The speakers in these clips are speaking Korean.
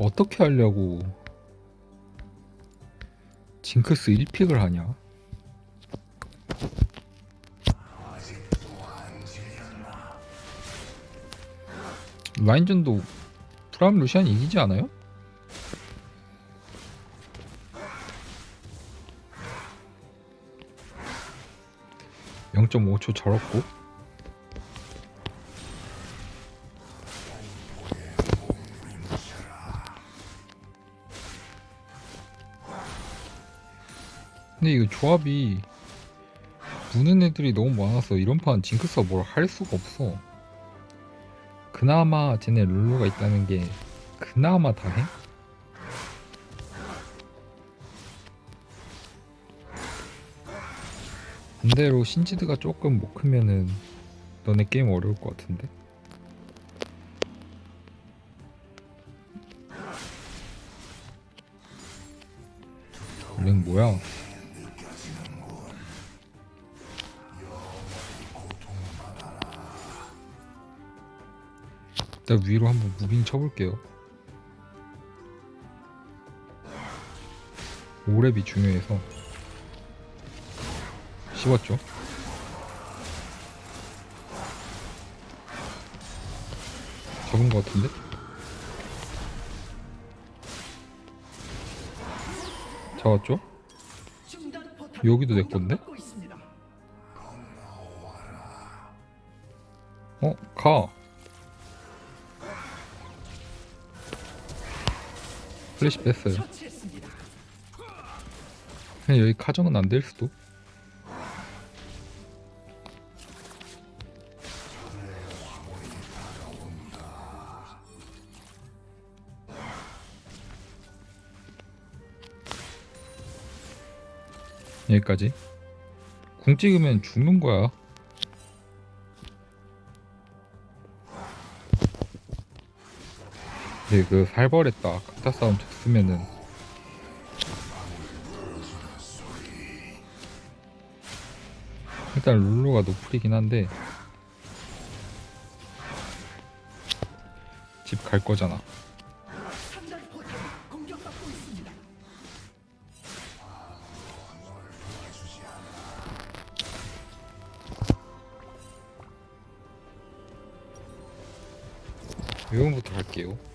어떻게 하려고 징크스 1픽을 하냐? 라인전도 프람 루시안 이기지 않아요? (0.5초) 절었고 근데 이거 조합이 무는 애들이 너무 많아서 이런 판 징크스가 뭘 할 수가 없어 그나마 쟤네 룰루가 있다는 게 그나마 다행? 반대로 신지드가 조금 못 크면은 너네 게임 어려울 것 같은데? 랭 뭐야? 일단 위로 한번 무빙 쳐볼게요. 오랩이 중요해서 씹었죠. 잡은 것 같은데? 잡았죠? 여기도 내 건데? 어? 가! 플래시 뺐어요. 그냥 여기 가정은 안 될 수도. 여기까지. 궁 찍으면 죽는 거야. 근데 그 살벌했다. 강타 싸움 졌으면은 일단 룰루가 노플이긴 한데 집 갈 거잖아. 이번부터 갈게요.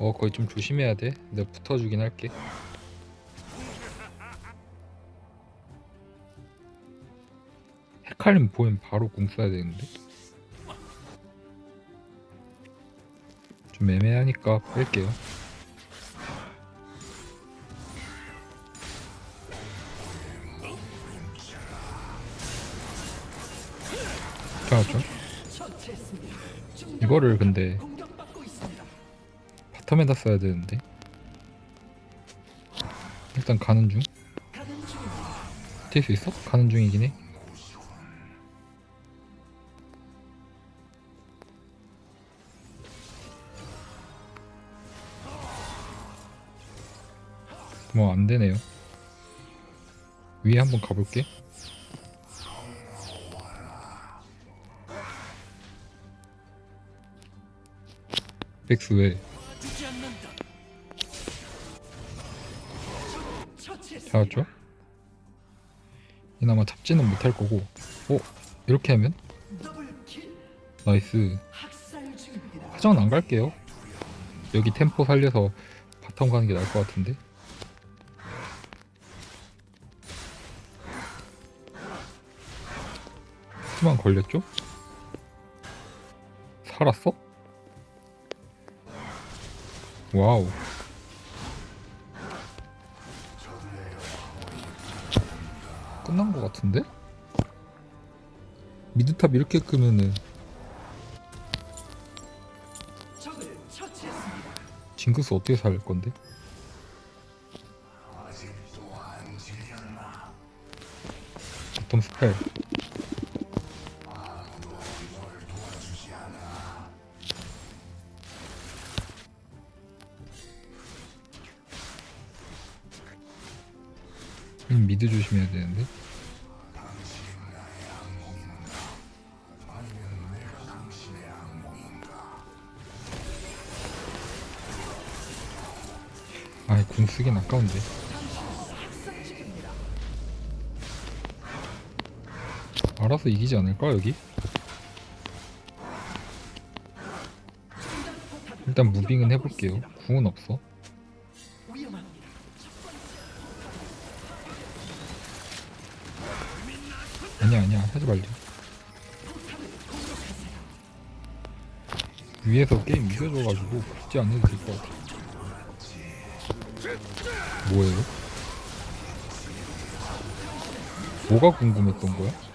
어 거기 좀 조심해야 돼. 내가 붙어주긴 할게. 헤칼림 보면 바로 공 써야 되는데. 좀 애매하니까 뺄게요. 괜찮았죠? 이거를 근데 바텀에다 써야 되는데. 일단 가는 중. 뛸 수 있어? 가는 중이긴 해. 뭐 안 되네요. 위에 한번 가볼게. 백스 왜 잡았죠? 이나마 잡지는 못할 거고 어? 이렇게 하면? 나이스 화정은 안 갈게요 여기 템포 살려서 바텀 가는 게 나을 것 같은데 수만 걸렸죠? 살았어? 와우 끝난 것 같은데? 미드탑 이렇게 끄면은 징크스 어떻게 살 건데? 바텀 스펠 미드 조심해야 되는데. 아이 군 쓰긴 아까운데. 알아서 이기지 않을까 여기? 일단 무빙은 해볼게요. 궁은 없어. 말자 위에서 게임 이겨줘가지고 굳이 안 해도 될 것 같아 뭐예요? 뭐가 궁금했던 거야?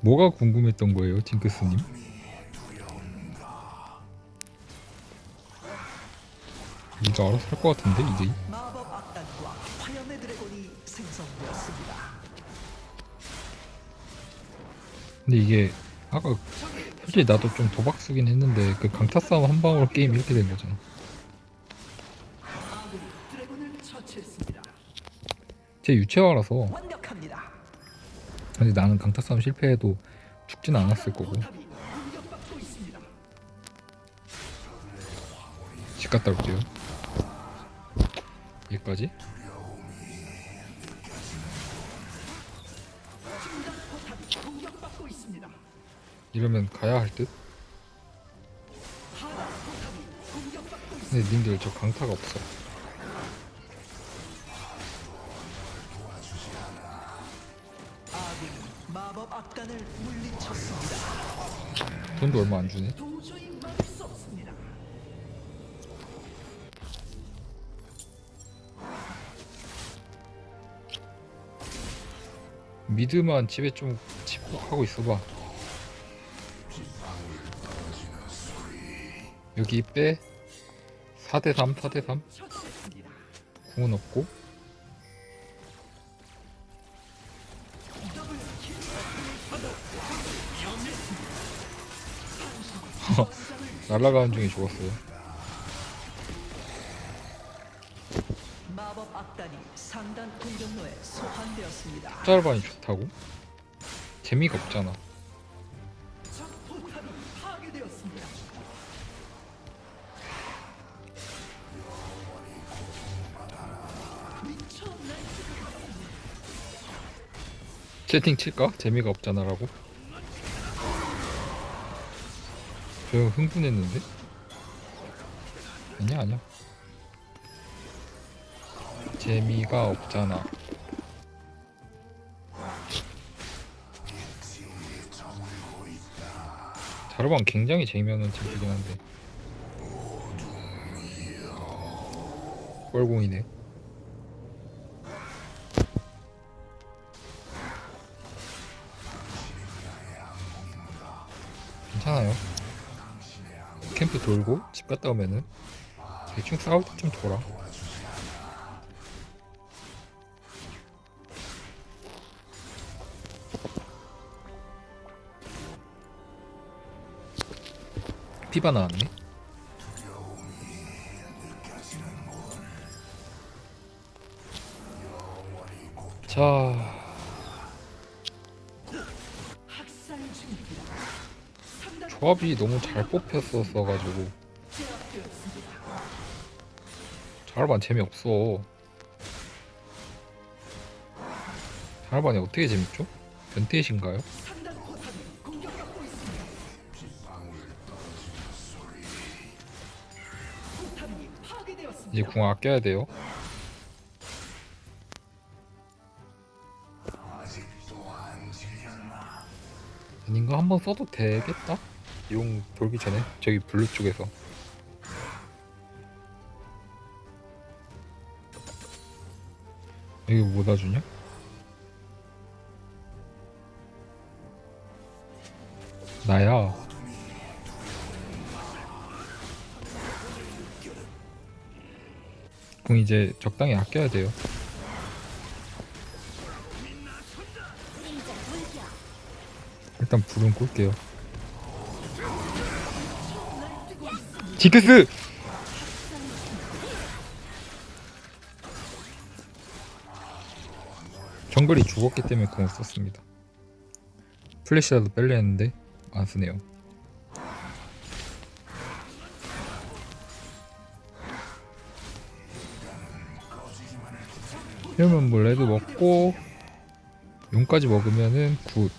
뭐가 궁금했던 거예요, 징크스님? 네가 알아서 할 것 같은데 이제 근데 이게 아까 솔직히 나도 좀 도박 쓰긴 했는데 그 강타 싸움 한 방으로 게임 이렇게 된 거잖아. 제 유체화라서. 근데 나는 강타 싸움 실패해도 죽진 않았을 거고. 집 갔다 올게요. 여기까지. 이러면 가야 할 듯. 근데 님들 저 강타가 없어. 돈도 얼마 안 주네. 미드만 집에 좀 집하고 있어봐. 여기 빼. 4대 3, 4대 3. 처치했습니다. 궁은 없고. 날아가는 중에 죽었어요. 마법 악단이 상단 공격로에 소환되었습니다. 짤반이 좋다고? 재미가 없잖아. 채팅 칠까? 재미가 없잖아라고. 저 흥분했는데? 아니야 아니야. 재미가 없잖아. 자르반 굉장히 재미없는 팀이긴 한데. 뻘공이네. 괜찮아요. 캠프 돌고 집 갔다 오면은 대충 싸울 때좀 돌아. 피바 나왔네. 자, 조합이 너무 잘 뽑혔었어가지고. 자르반 재미없어. 자르반이 어떻게 재밌죠? 변태이신가요? 이제 궁 아껴야 돼요. 아닌가 한번 써도 되겠다. 용 돌기 전에 저기 블루 쪽에서. 이거 뭐다 주냐? 나야. 궁 이제 적당히 아껴야 돼요. 일단 불은 꿀게요. 지크스. 정글이 죽었기 때문에 공을 썼습니다. 플래시라도 뺄려 했는데 안 쓰네요. 이러면 뭐 레드 먹고 용까지 먹으면은 굿.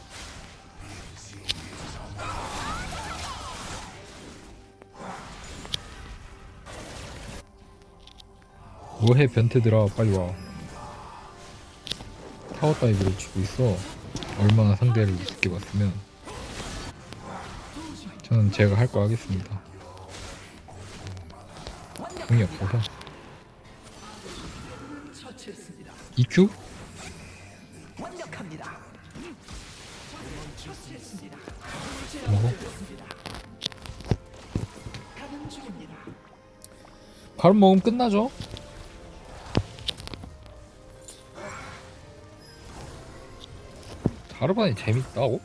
뭐해 변태들아 빨리 와 타워 다이브를 치고 있어 얼마나 상대를 우습게 봤으면 저는 제가 할 거 하겠습니다 공이 없어서. EQ? 먹어 중입니다. 바로 먹으면 끝나죠 자르반이 재밌다고?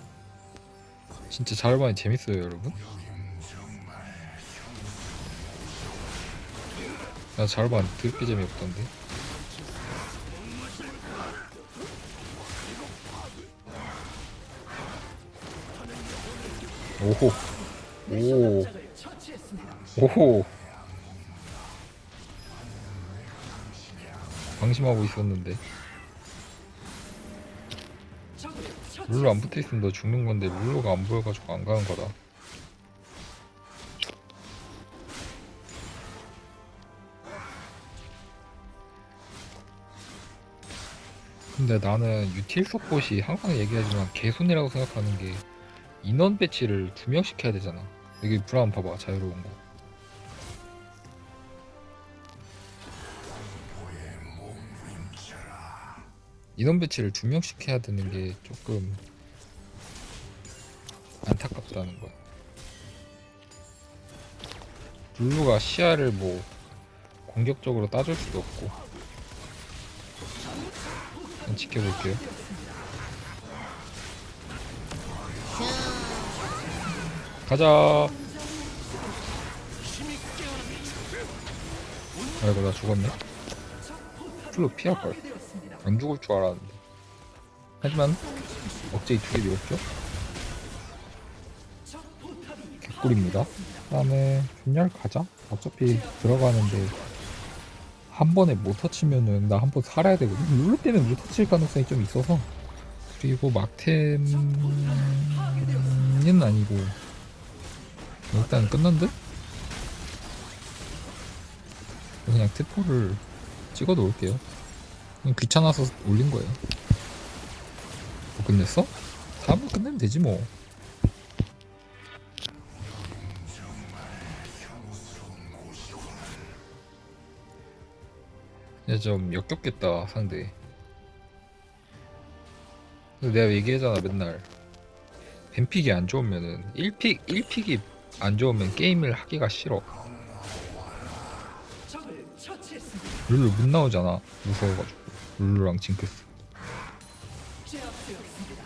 진짜 자르반이 재밌어요 여러분. 나 자르반 드럽게 재미없던데. 오호. 오. 적을 처치했습니다. 오호. 방심하고 있었는데 룰루 안 붙어 있으면 너 죽는 건데 룰루가 안 보여가지고 안 가는 거다. 근데 나는 유틸 서폿이 항상 얘기하지만 개손이라고 생각하는 게 인원 배치를 두 명씩 해야 되잖아. 여기 브라운 봐봐 자유로운 거 인원 배치를 두 명씩 해야 되는 게 조금 안타깝다는 거야. 룰루가 시야를 뭐 공격적으로 따줄 수도 없고 그냥 지켜볼게요. 가자. 아이고 나 죽었네. 풀로 피할 걸. 안 죽을 줄 알았는데. 하지만 억제기 두개 밀었죠. 개꿀입니다. 그다음에 분열 가자. 어차피 들어가는데 한 번에 못 터치면은 나 한 번 살아야 되거든. 룰루 때문에 못 터칠 가능성이 좀 있어서 그리고 막템은 아니고 일단 끝난 듯? 그냥 테포를 찍어 놓을게요. 귀찮아서 올린 거예요. 뭐 끝냈어? 다음에 끝내면 되지 뭐. 이제 좀 역겹겠다 상대. 내가 얘기하잖아 맨날. 뱀픽이 안 좋으면은 1픽 1픽이 안 좋으면 게임을 하기가 싫어. 룰루 못 나오잖아 무서워가지고 룰루랑 징크스. 제압되었습니다.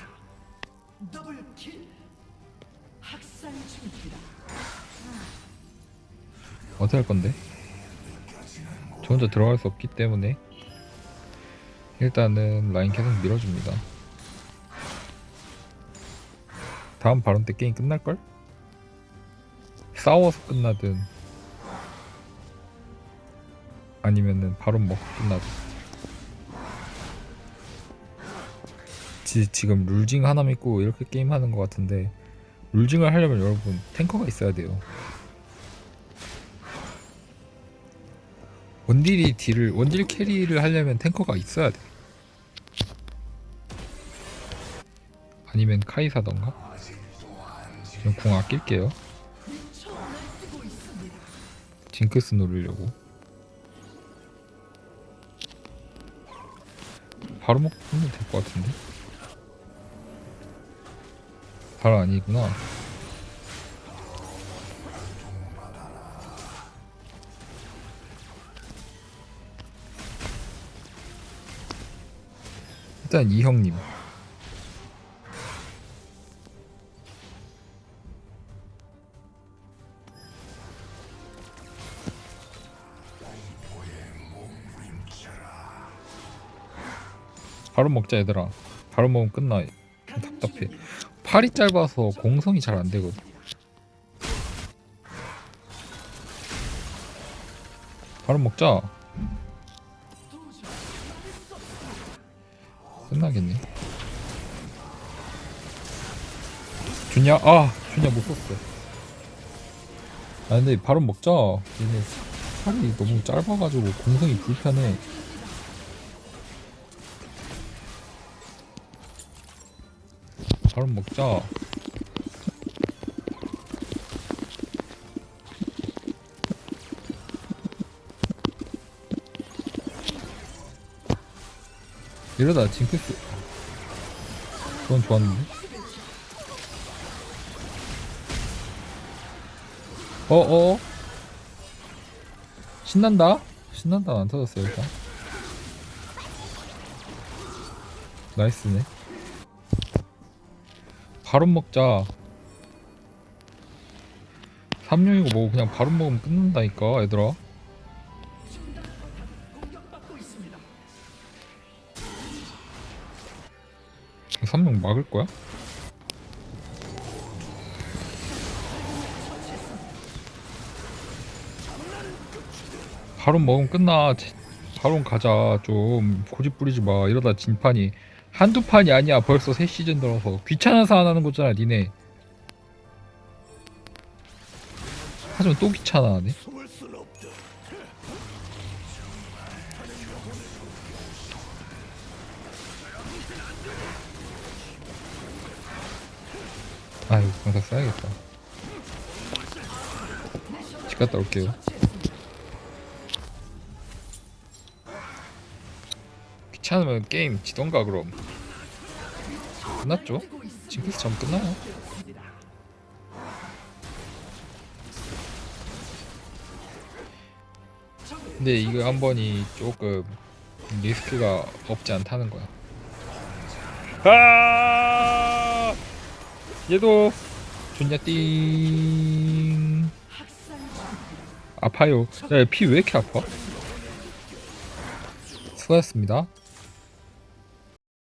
더블 킬. 학살 중입니다. 어떻게 할 건데? 저 혼자 들어갈 수 없기 때문에 일단은 라인 계속 밀어줍니다. 다음 발언 때 게임 끝날걸? 싸워서 끝나든 아니면은 바로 먹고 끝나든 지, 지금 룰징 하나 믿고 이렇게 게임하는 것 같은데 룰징을 하려면 여러분 탱커가 있어야 돼요. 원딜이 딜을 원딜 캐리를 하려면 탱커가 있어야 돼. 아니면 카이사던가. 그럼 궁 아낄게요. 징크스 노리려고. 바로 먹으면 될 것 같은데. 바로 아니구나. 일단 이 형님. 바로 먹자 얘들아. 바로 먹으면 끝나. 답답해. 팔이 짧아서 공성이 잘 안 되거든. 바로 먹자. 끝나겠네. 좋냐? 아, 좋냐 못 썼어. 아 근데 바로 먹자. 얘네 살이 너무 짧아가지고 공성이 불편해. 바로 먹자. 이러다 징크스. 그건 좋았는데. 어어 신난다? 신난다 안 터졌어요 일단. 나이스네 바로 먹자 3룡이고 뭐 그냥 바로 먹으면 끝난다니까 얘들아 삼룡 막을 거야? 바로 먹으면 끝나. 제- 바로 가자. 좀 고집 부리지 마. 이러다 진판이 한두 판이 아니야. 벌써 새 시즌 들어서 귀찮아서 안 하는 거잖아, 니네. 하지만 또 귀찮아하네. 아유, 강사 써야겠다. 집 갔다 올게요. 귀찮으면 게임 지던가 그럼. 끝났죠? 징크스 전 끝나요. 근데 이거 한 번이 조금 리스크가 없지 않다는 거야. 아! 얘도 좋냐 띵 아파요 야 피 왜 이렇게 아파? 수고하셨습니다